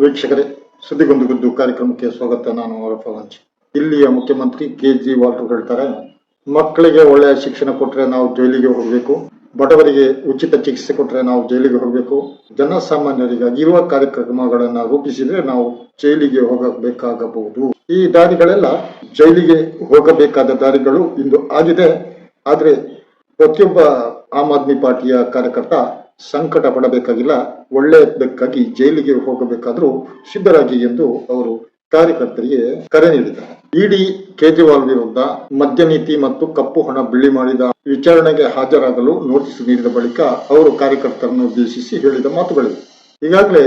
ವೀಕ್ಷಕರೇ ಸುದ್ದಿಗೊಂದು ಗುದ್ದು ಕಾರ್ಯಕ್ರಮಕ್ಕೆ ಸ್ವಾಗತ. ನಾನು ಆರಫ ವಂಚಿ ಇಲ್ಲಿಯ ಮುಖ್ಯಮಂತ್ರಿ ಕೇಜ್ರಿವಾಲ್ ಹೇಳ್ತಾರೆ, ಮಕ್ಕಳಿಗೆ ಒಳ್ಳೆಯ ಶಿಕ್ಷಣ ಕೊಟ್ರೆ ನಾವು ಜೈಲಿಗೆ ಹೋಗಬೇಕು. ಬಡವರಿಗೆ ಉಚಿತ ಚಿಕಿತ್ಸೆ ಕೊಟ್ರೆ ನಾವು ಜೈಲಿಗೆ ಹೋಗಬೇಕು. ಜನಸಾಮಾನ್ಯರಿಗಾಗಿ ಇರುವ ಕಾರ್ಯಕ್ರಮಗಳನ್ನ ರೂಪಿಸಿದ್ರೆ ನಾವು ಜೈಲಿಗೆ ಹೋಗಬೇಕಾಗಬಹುದು. ಈ ದಾರಿಗಳೆಲ್ಲ ಜೈಲಿಗೆ ಹೋಗಬೇಕಾದ ದಾರಿಗಳು ಇಂದು ಆಗಿದೆ. ಆದ್ರೆ ಪ್ರತಿಯೊಬ್ಬ ಆಮ್ ಆದ್ಮಿ ಪಾರ್ಟಿಯ ಕಾರ್ಯಕರ್ತ ಸಂಕಟ ಪಡಬೇಕಾಗಿಲ್ಲ ಒಳ್ಳೆಯದಕ್ಕಾಗಿ ಜೈಲಿಗೆ ಹೋಗಬೇಕಾದ್ರೂ ಸಿದ್ಧರಾಗಿ ಎಂದು ಅವರು ಕಾರ್ಯಕರ್ತರಿಗೆ ಕರೆ ನೀಡಿದ್ದಾರೆ. ಇಡಿ ಕೇಜ್ರಿವಾಲ್ ವಿರುದ್ಧ ಮದ್ಯ ನೀತಿ ಮತ್ತು ಕಪ್ಪು ಹಣ ಬಿಳಿ ಮಾಡಿದ ವಿಚಾರಣೆಗೆ ಹಾಜರಾಗಲು ನೋಟಿಸ್ ನೀಡಿದ ಬಳಿಕ ಅವರು ಕಾರ್ಯಕರ್ತರನ್ನು ಉದ್ದೇಶಿಸಿ ಹೇಳಿದ ಮಾತುಗಳಿವೆ. ಈಗಾಗಲೇ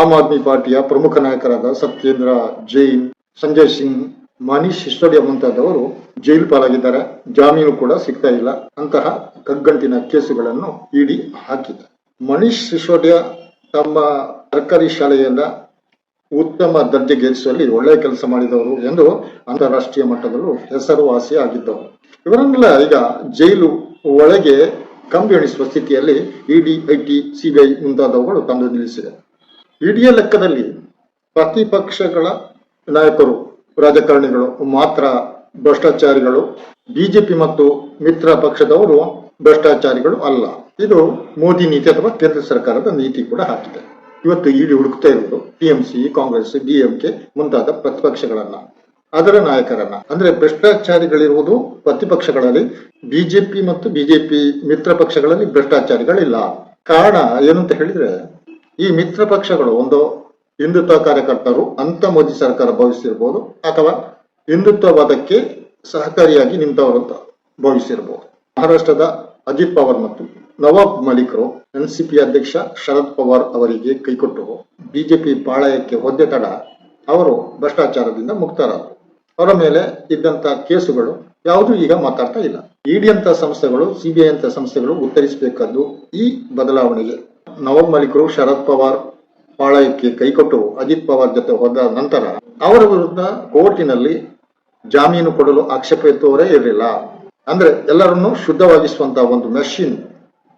ಆಮ್ ಆದ್ಮಿ ಪಾರ್ಟಿಯ ಪ್ರಮುಖ ನಾಯಕರಾದ ಸತ್ಯೇಂದ್ರ ಜೈನ್, ಸಂಜಯ್ ಸಿಂಗ್, ಮನೀಶ್ ಸಿಸೋಡಿಯಾ ಮುಂತಾದವರು ಜೈಲು ಪಾಲಾಗಿದ್ದಾರೆ. ಜಾಮೀನು ಕೂಡ ಸಿಗ್ತಾ ಇಲ್ಲ. ಅಂತಹ ಕಗ್ಗಂಟಿನ ಕೇಸುಗಳನ್ನು ಇಡಿ ಹಾಕಿದೆ ಮನೀಶ್ ಸಿಸೋಡಿಯಾ ತಮ್ಮ ಸರ್ಕಾರಿ ಶಾಲೆಯನ್ನ ಉತ್ತಮ ದರ್ಜೆಗೇರಿಸುವಲ್ಲಿ ಒಳ್ಳೆಯ ಕೆಲಸ ಮಾಡಿದವರು ಎಂದು ಅಂತಾರಾಷ್ಟ್ರೀಯ ಮಟ್ಟದಲ್ಲೂ ಹೆಸರುವಾಸಿ ಆಗಿದ್ದವರು. ಇವರನ್ನೆಲ್ಲ ಈಗ ಜೈಲು ಒಳಗೆ ಕಂಬಿ ಎಣಿಸುವ ಸ್ಥಿತಿಯಲ್ಲಿ ಇಡಿ, ಐಟಿ, ಸಿಬಿಐ ಮುಂತಾದವುಗಳು ತಂದು ನಿಲ್ಲಿಸಿದೆ. ಇಡಿಯ ಲೆಕ್ಕದಲ್ಲಿ ಪ್ರತಿಪಕ್ಷಗಳ ನಾಯಕರು, ರಾಜಕಾರಣಿಗಳು ಮಾತ್ರ ಭ್ರಷ್ಟಾಚಾರಿಗಳು, ಬಿಜೆಪಿ ಮತ್ತು ಮಿತ್ರ ಪಕ್ಷದವರು ಭ್ರಷ್ಟಾಚಾರಿಗಳು ಅಲ್ಲ. ಇದು ಮೋದಿ ನೀತಿ ಅಥವಾ ಕೇಂದ್ರ ಸರ್ಕಾರದ ನೀತಿ ಕೂಡ ಹಾಕಿದೆ. ಇವತ್ತು ಇಡಿ ಹುಡುಕ್ತಾ ಇರುವುದು ಟಿಎಂಸಿ ಕಾಂಗ್ರೆಸ್ ಡಿಎಂಕೆ ಮುಂತಾದ ಪ್ರತಿಪಕ್ಷಗಳನ್ನ. ಅದರ ನಾಯಕರನ್ನ. ಅಂದ್ರೆ ಭ್ರಷ್ಟಾಚಾರಿಗಳಿರುವುದು ಪ್ರತಿಪಕ್ಷಗಳಲ್ಲಿ, ಬಿಜೆಪಿ ಮತ್ತು ಬಿಜೆಪಿ ಮಿತ್ರ ಪಕ್ಷಗಳಲ್ಲಿ ಭ್ರಷ್ಟಾಚಾರಿಗಳಿಲ್ಲ. ಕಾರಣ ಏನಂತ ಹೇಳಿದ್ರೆ, ಈ ಮಿತ್ರ ಪಕ್ಷಗಳು ಒಂದು ಹಿಂದುತ್ವ ಕಾರ್ಯಕರ್ತರು, ಅಂತ ಮೋದಿ ಸರ್ಕಾರ ಭಾವಿಸಿರ್ಬೋದು, ಅಥವಾ ಹಿಂದುತ್ವವಾದಕ್ಕೆ ಸಹಕಾರಿಯಾಗಿ ನಿಂತವರು ಅಂತ ಭಾವಿಸಿರ್ಬೋದು. ಮಹಾರಾಷ್ಟ್ರದ ಅಜಿತ್ ಪವಾರ್ ಮತ್ತು ನವಾಬ್ ಮಲಿಕ್ರು ಎನ್ಸಿಪಿ ಅಧ್ಯಕ್ಷ ಶರದ್ ಪವಾರ್ ಅವರಿಗೆ ಕೈಕೊಟ್ಟು ಬಿಜೆಪಿ ಪಾಳಯಕ್ಕೆ ಹೊದ್ದೆ ತಡ ಅವರು ಭ್ರಷ್ಟಾಚಾರದಿಂದ ಮುಕ್ತರಾದರು. ಅವರ ಮೇಲೆ ಇದ್ದಂತ ಕೇಸುಗಳು ಯಾವುದು ಈಗ ಮಾತಾಡ್ತಾ ಇಲ್ಲ. ಇಡಿ ಅಂತ ಸಂಸ್ಥೆಗಳು ಸಿಬಿಐ ಅಂತ ಸಂಸ್ಥೆಗಳು ಉತ್ತರಿಸಬೇಕಾದ್ದು ಈ ಬದಲಾವಣೆಗೆ. ನವಾಬ್ ಮಲಿಕ್ರು ಶರದ್ ಪವಾರ್ ಪಾಳಯಕ್ಕೆ ಕೈಕೊಟ್ಟು ಅಜಿತ್ ಪವಾರ್ ಜೊತೆ ಹೋದ ನಂತರ ಅವರ ವಿರುದ್ಧ ಕೋರ್ಟಿನಲ್ಲಿ ಜಾಮೀನು ಕೊಡಲು ಆಕ್ಷೇಪ ಎತ್ತುವರೇ ಇರಲಿಲ್ಲ. ಅಂದ್ರೆ ಎಲ್ಲರನ್ನೂ ಶುದ್ಧವಾಗಿಸುವಂತಹ ಒಂದು ಮೆಷಿನ್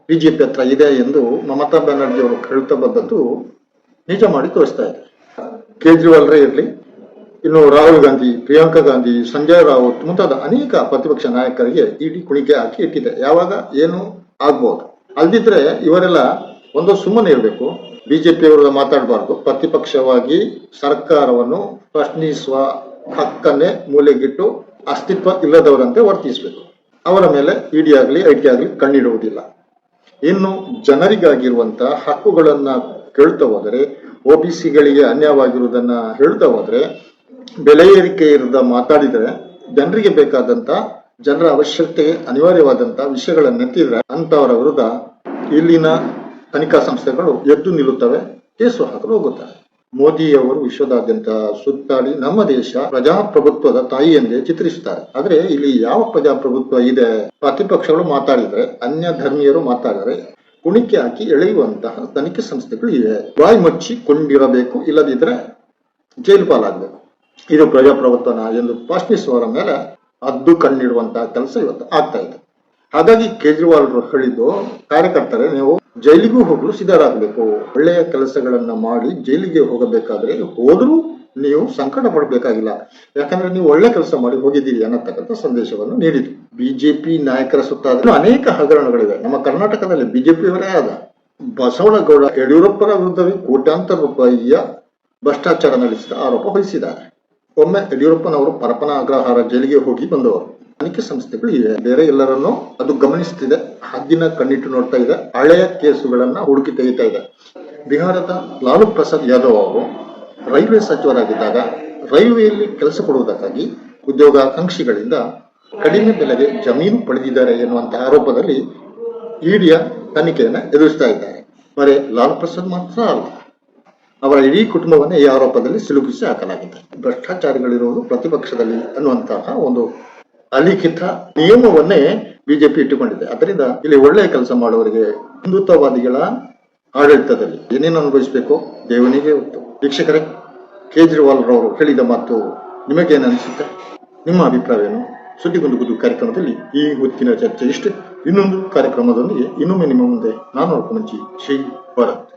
ಬಿಜೆಪಿ ಹತ್ರ ಇದೆ ಎಂದು ಮಮತಾ ಬ್ಯಾನರ್ಜಿ ಅವರು ಹೇಳ್ತಾ ಬಂದದ್ದು ನಿಜ ಮಾಡಿ ತೋರಿಸ್ತಾ ಇದೆ ಕೇಜ್ರಿವಾಲ್ರೇ ಇರಲಿ, ಇನ್ನು ರಾಹುಲ್ ಗಾಂಧಿ, ಪ್ರಿಯಾಂಕಾ ಗಾಂಧಿ, ಸಂಜಯ್ ರಾವತ್ ಮುಂತಾದ ಅನೇಕ ಪ್ರತಿಪಕ್ಷ ನಾಯಕರಿಗೆ ಇಡಿ ಕುಣಿಕೆ ಹಾಕಿ ಇಟ್ಟಿದೆ ಯಾವಾಗ? ಏನು? ಆಗ್ಬಹುದು ಅಲ್ದಿದ್ರೆ ಇವರೆಲ್ಲ ಒಂದು ಸುಮ್ಮನೆ ಇರಬೇಕು. ಬಿಜೆಪಿ ವಿರುದ್ಧ ಮಾತಾಡಬಾರ್ದು. ಪ್ರತಿಪಕ್ಷವಾಗಿ ಸರ್ಕಾರವನ್ನು ಪ್ರಶ್ನಿಸುವ ಹಕ್ಕನ್ನೇ ಮೂಲೆಗಿಟ್ಟು ಅಸ್ತಿತ್ವ ಇಲ್ಲದವರಂತೆ ವರ್ತಿಸಬೇಕು. ಅವರ ಮೇಲೆ ಇಡಿ ಆಗಲಿ ಐ ಟಿ ಆಗಲಿ ಕಣ್ಣಿಡುವುದಿಲ್ಲ. ಇನ್ನು ಜನರಿಗಾಗಿರುವಂತ ಹಕ್ಕುಗಳನ್ನ ಕೇಳ್ತಾ ಹೋದರೆ ಒಬಿಸಿಗಳಿಗೆ ಅನ್ಯವಾಗಿರುವುದನ್ನ ಹೇಳ್ತಾ ಹೋದ್ರೆ ಬೆಲೆ ಏರಿಕೆ ಇರದ ಮಾತಾಡಿದ್ರೆ, ಜನರಿಗೆ ಬೇಕಾದಂತ, ಜನರ ಅವಶ್ಯಕತೆ ಅನಿವಾರ್ಯವಾದಂತ ವಿಷಯಗಳನ್ನು ಎತ್ತಿದ್ರೆ ಅಂತವರ ವಿರುದ್ಧ ಇಲ್ಲಿನ ತನಿಖಾ ಸಂಸ್ಥೆಗಳು ಎದ್ದು ನಿಲ್ಲುತ್ತವೆ, ಕೇಸು ಹಾಕಲು ಹೋಗುತ್ತವೆ ಮೋದಿಯವರು ವಿಶ್ವದಾದ್ಯಂತ ಸುತ್ತಾಡಿ ನಮ್ಮ ದೇಶ ಪ್ರಜಾಪ್ರಭುತ್ವದ ತಾಯಿ ಎಂದೇ ಚಿತ್ರಿಸುತ್ತಾರೆ. ಆದ್ರೆ ಇಲ್ಲಿ ಯಾವ ಪ್ರಜಾಪ್ರಭುತ್ವ ಇದೆ? ಪ್ರತಿಪಕ್ಷಗಳು ಮಾತಾಡಿದ್ರೆ, ಅನ್ಯ ಧರ್ಮೀಯರು ಮಾತಾಡಿದರೆ ಕುಣಿಕೆ ಹಾಕಿ ಎಳೆಯುವಂತಹ ತನಿಖೆ ಸಂಸ್ಥೆಗಳು ಇವೆ. ಬಾಯಿ ಮುಚ್ಚಿಕೊಂಡಿರಬೇಕು ಇಲ್ಲದಿದ್ರೆ ಜೈಲು ಪಾಲಾಗಬೇಕು. ಇದು ಪ್ರಜಾಪ್ರಭುತ್ವನ ಎಂದು ಪ್ರಶ್ನಿಸುವವರ ಮೇಲೆ ಅದ್ದು ಕಣ್ಣಿಡುವಂತಹ ಕೆಲಸ ಇವತ್ತು ಆಗ್ತಾ ಇದೆ. ಹಾಗಾಗಿ ಕೇಜ್ರಿವಾಲ್ ಅವರು ಹೇಳಿದ್ದು, ಕಾರ್ಯಕರ್ತರೇ ನೀವು ಜೈಲಿಗೂ ಹೋಗಲು ಸಿದ್ಧರಾಗಬೇಕು. ಒಳ್ಳೆಯ ಕೆಲಸಗಳನ್ನ ಮಾಡಿ ಜೈಲಿಗೆ ಹೋಗಬೇಕಾದ್ರೆ ಹೋದ್ರೂ ನೀವು ಸಂಕಟ ಪಡಬೇಕಾಗಿಲ್ಲ. ಯಾಕಂದ್ರೆ ನೀವು ಒಳ್ಳೆ ಕೆಲಸ ಮಾಡಿ ಹೋಗಿದ್ದೀರಿ ಅನ್ನತಕ್ಕಂಥ ಸಂದೇಶವನ್ನು ನೀಡಿತು ಬಿಜೆಪಿ ನಾಯಕರ ಸುತ್ತ ಅನೇಕ ಹಗರಣಗಳಿವೆ. ನಮ್ಮ ಕರ್ನಾಟಕದಲ್ಲಿ ಬಿಜೆಪಿಯವರೇ ಆದ ಬಸವನಗೌಡ ಯಡಿಯೂರಪ್ಪರ ವಿರುದ್ಧವೇ ಕೋಟ್ಯಾಂತರ ರೂಪಾಯಿಯ ಭ್ರಷ್ಟಾಚಾರ ನಡೆಸಿದ ಆರೋಪ ಹೊರಿಸಿದ್ದಾರೆ. ಒಮ್ಮೆ ಯಡಿಯೂರಪ್ಪನವರು ಪರಪನ ಅಗ್ರಹಾರ ಜೈಲಿಗೆ ಹೋಗಿ ಬಂದವರು. ತನಿಖೆ ಸಂಸ್ಥೆಗಳು ಇವೆ ಬೇರೆ ಎಲ್ಲರನ್ನು ಅದು ಗಮನಿಸುತ್ತಿದೆ ಹದ್ದಿನ ಕಣ್ಣಿಟ್ಟು ನೋಡ್ತಾ ಇದೆ. ಹಳೆಯ ಕೇಸುಗಳನ್ನ ಹುಡುಕಿ ತೆಗಿತಾ ಇದೆ. ಬಿಹಾರದ ಲಾಲು ಪ್ರಸಾದ್ ಯಾದವ್ ಅವರು ರೈಲ್ವೆ ಸಚಿವರಾಗಿದ್ದಾಗ ರೈಲ್ವೆಯಲ್ಲಿ ಕೆಲಸ ಕೊಡುವುದಕ್ಕಾಗಿ ಉದ್ಯೋಗಾಕಾಂಕ್ಷಿಗಳಿಂದ ಕಡಿಮೆ ಬೆಲೆಗೆ ಜಮೀನು ಪಡೆದಿದ್ದಾರೆ ಎನ್ನುವಂತಹ ಆರೋಪದಲ್ಲಿ ಇಡಿಯ ತನಿಖೆಯನ್ನು ಎದುರಿಸ್ತಾ ಇದ್ದಾರೆ. ಬರೀ ಲಾಲು ಪ್ರಸಾದ್ ಮಾತ್ರ ಅಲ್ಲ, ಅವರ ಇಡೀ ಕುಟುಂಬವನ್ನೇ ಈ ಆರೋಪದಲ್ಲಿ ಸಿಲುಕಿಸಿ ಹಾಕಲಾಗಿದೆ. ಭ್ರಷ್ಟಾಚಾರಿಗಳಿರುವುದು ಪ್ರತಿಪಕ್ಷದಲ್ಲಿ ಅನ್ನುವಂತಹ ಒಂದು ಅಲಿಖಿತ ನಿಯಮವನ್ನೇ ಬಿಜೆಪಿ ಇಟ್ಟುಕೊಂಡಿದೆ. ಅದರಿಂದ ಇಲ್ಲಿ ಒಳ್ಳೆಯ ಕೆಲಸ ಮಾಡುವವರಿಗೆ ಹಿಂದುತ್ವವಾದಿಗಳ ಆಡಳಿತದಲ್ಲಿ ಏನೇನು ಅನುಭವಿಸಬೇಕು ದೇವನಿಗೆ ಗೊತ್ತು ವೀಕ್ಷಕರೇ, ಕೇಜ್ರಿವಾಲ್ ರವರು ಹೇಳಿದ ಮಾತು ನಿಮಗೇನು ಅನಿಸುತ್ತೆ? ನಿಮ್ಮ ಅಭಿಪ್ರಾಯವೇನು ಸುದ್ದಿಗೊಂದು ಗುದ್ದು ಕಾರ್ಯಕ್ರಮದಲ್ಲಿ ಈ ಹೊತ್ತಿನ ಚರ್ಚೆ ಇಷ್ಟೇ ಇನ್ನೊಂದು ಕಾರ್ಯಕ್ರಮದೊಂದಿಗೆ ಇನ್ನೊಮ್ಮೆ ನಿಮ್ಮ ಮುಂದೆ ನಾನು ಶ್ರೀ ಭರತ್.